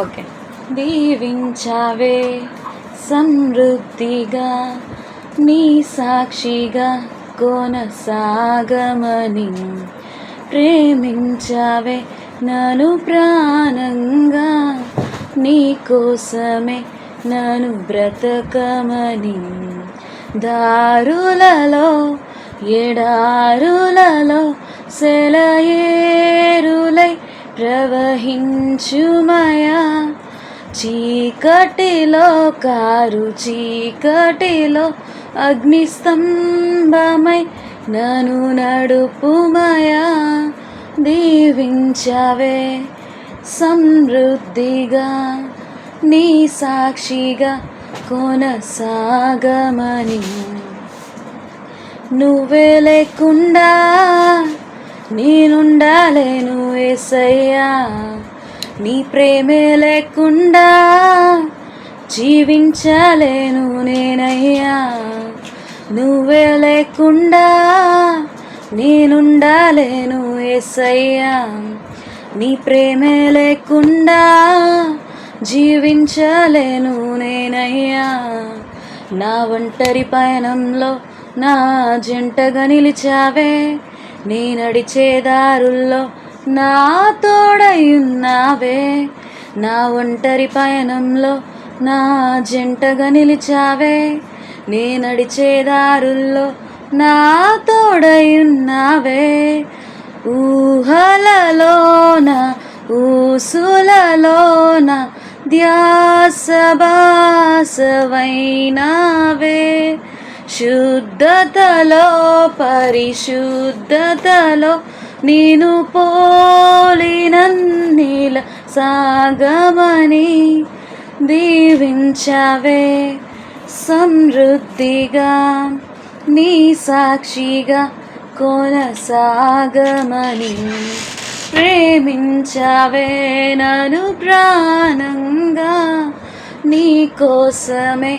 Okay. దీవించావే సమృద్ధిగా నీ సాక్షిగా కొనసాగమని. ప్రేమించావే నను ప్రాణంగా నీ కోసమే నను బ్రతకమని. దారులలో ఎడారులలో సెలయేరులై ప్రవహించుమయా చీకటిలో కారు చీకటిలో అగ్నిస్తంభమై నను నడుపుమయా దీవించవే సమృద్ధిగా నీ సాక్షిగా కొనసాగమని. నువ్వే లేకుండా నేనుండాలేను ఏసయ్యా. నీ ప్రేమే లేకుండా జీవించలేను నేనయ్యా. నువ్వే లేకుండా నేనుండలేను ఎస్సయ్యా నీ ప్రేమే లేకుండా జీవించలేను నేనయ్యా. నా ఒంటరి పయనంలో నా జంటగా నిలిచావే. నేనడిచే దారుల్లో నా తోడయున్నావే. నా ఒంటరి పయనంలో నా జంటగా నిలిచావే. నీ నడిచే దారుల్లో నా తోడయున్నావే. ఊహలలోన ఊసులలోన ధ్యాసభాసవైనావే. శుద్ధతలో పరిశుద్ధతలో నేను పోలినన్నీల సాగమని దీవించవే సమృద్ధిగా నీ సాక్షిగా కొనసాగమని ప్రేమించవే నను ప్రాణంగా నీ కోసమే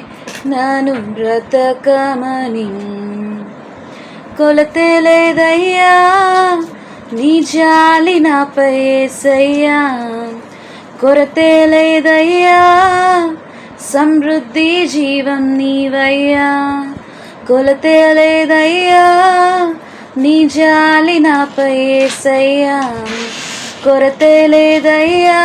నను బ్రతకమని కొలతే లేదయ్యా నీ జాలి నాపై ఏసయ్యా. కొరతే లేదయ్యా. సమృద్ధి జీవం నీవయ్యా. కొలతే లేదయ్యా. నీ జాలి నాపై ఏసయ్యా. కొరతే లేదయ్యా.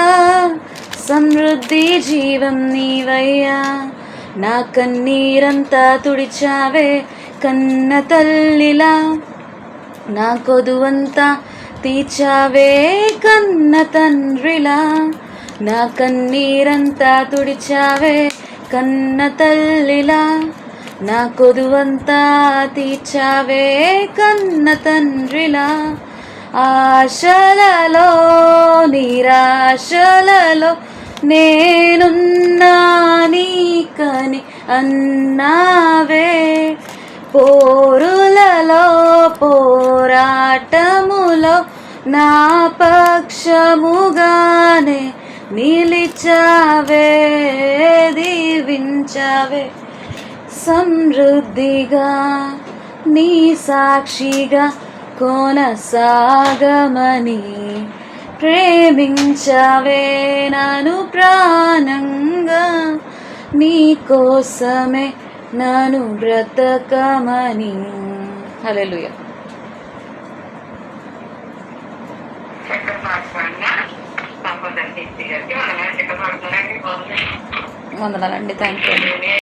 సమృద్ధి జీవం నీవయ్యా. నా కన్నీరంతా తుడిచావే కన్న తల్లిలా. నా కొదువంతా తీర్చావే కన్న తండ్రిలా నా కన్నీరంతా తుడిచావే కన్న తల్లిలా నా కొదువంతా తీర్చావే కన్న తండ్రిలా. ఆశలలో నిరాశలలో నేనున్నా నీకని అన్నావే. పోరులలో పోరాట నా పక్షముగానే నిలిచావే దీవించవే. సమృద్ధిగా నీ సాక్షిగా కొనసాగమని ప్రేమించవే నను ప్రాణంగా. నీ కోసమే నన్ను బ్రతకమని. హలో వందనాలండి. Thank you.